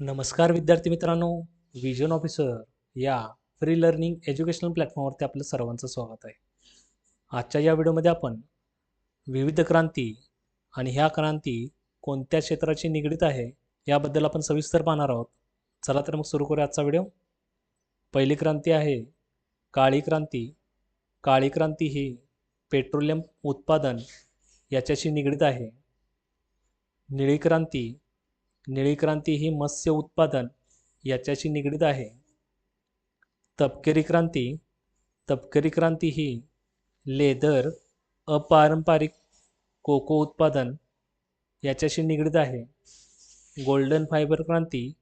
नमस्कार विद्यार्थी मित्रांनो विजन ऑफिसर या फ्री लर्निंग एज्युकेशनल प्लॅटफॉर्मवरती आपलं सर्वांचं स्वागत आहे. आजच्या या व्हिडिओमध्ये आपण विविध क्रांती आणि ह्या क्रांती कोणत्या क्षेत्राशी निगडीत आहे याबद्दल आपण सविस्तर पाहणार आहोत. चला तर मग सुरू करूया आजचा व्हिडिओ. पहिली क्रांती आहे काळी क्रांती. काळी क्रांती ही पेट्रोलियम उत्पादन याच्याशी निगडीत आहे. निळी क्रांती निळी क्रांती ही मत्स्य उत्पादन याच्याशी निगडीत आहे. तपकिरी क्रांती तपकिरी क्रांती ही लेदर अपारंपरिक कोको उत्पादन याच्याशी निगडीत आहे. गोल्डन फायबर क्रांती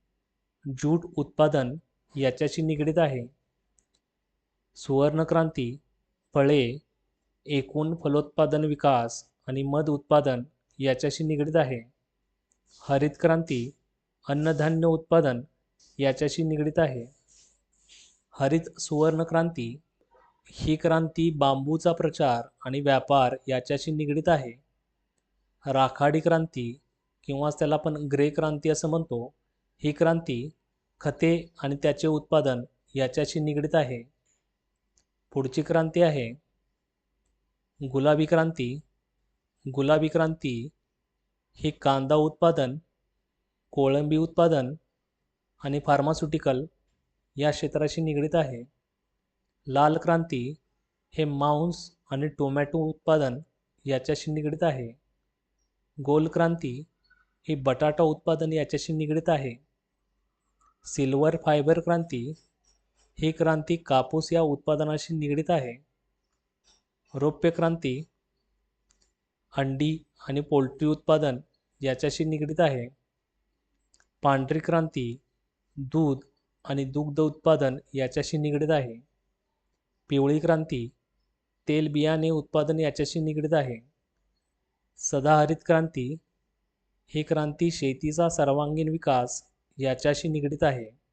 जूट उत्पादन याच्याशी निगडीत आहे. सुवर्ण क्रांती फळे एकूण फलोत्पादन विकास आणि मध उत्पादन याच्याशी निगडीत आहे. हरित क्रांती अन्नधान्य उत्पादन याच्याशी निगडीत आहे. हरित सुवर्ण क्रांती ही क्रांती बांबूचा प्रचार आणि व्यापार याच्याशी निगडीत आहे. राखाडी क्रांती किंवा त्याला आपण ग्रे क्रांती असं म्हणतो ही क्रांती खते आणि त्याचे उत्पादन याच्याशी निगडीत आहे. पुढची क्रांती आहे गुलाबी क्रांती. गुलाबी क्रांती ही कांदा उत्पादन कोळंबी उत्पादन आणि फार्मास्युटिकल या क्षेत्राशी निगडीत आहे. लाल क्रांती हे मांस आणि टोमॅटो उत्पादन याच्याशी निगडीत आहे. गोल क्रांती ही बटाटा उत्पादन याच्याशी निगडीत आहे. सिल्वर फायबर क्रांती ही क्रांती कापूस या उत्पादनाशी निगडीत आहे. रौप्य क्रांती अंडी आणि पोल्ट्री उत्पादन याच्याशी निगडीत आहे. पांढरी क्रांती दूध आणि दुग्ध उत्पादन याच्याशी निगडीत आहे. पिवळी क्रांती तेल बियाणे उत्पादन याच्याशी निगडीत आहे. सदाहरित क्रांती ही क्रांती शेतीचा सर्वांगीण विकास याच्याशी निगडीत आहे.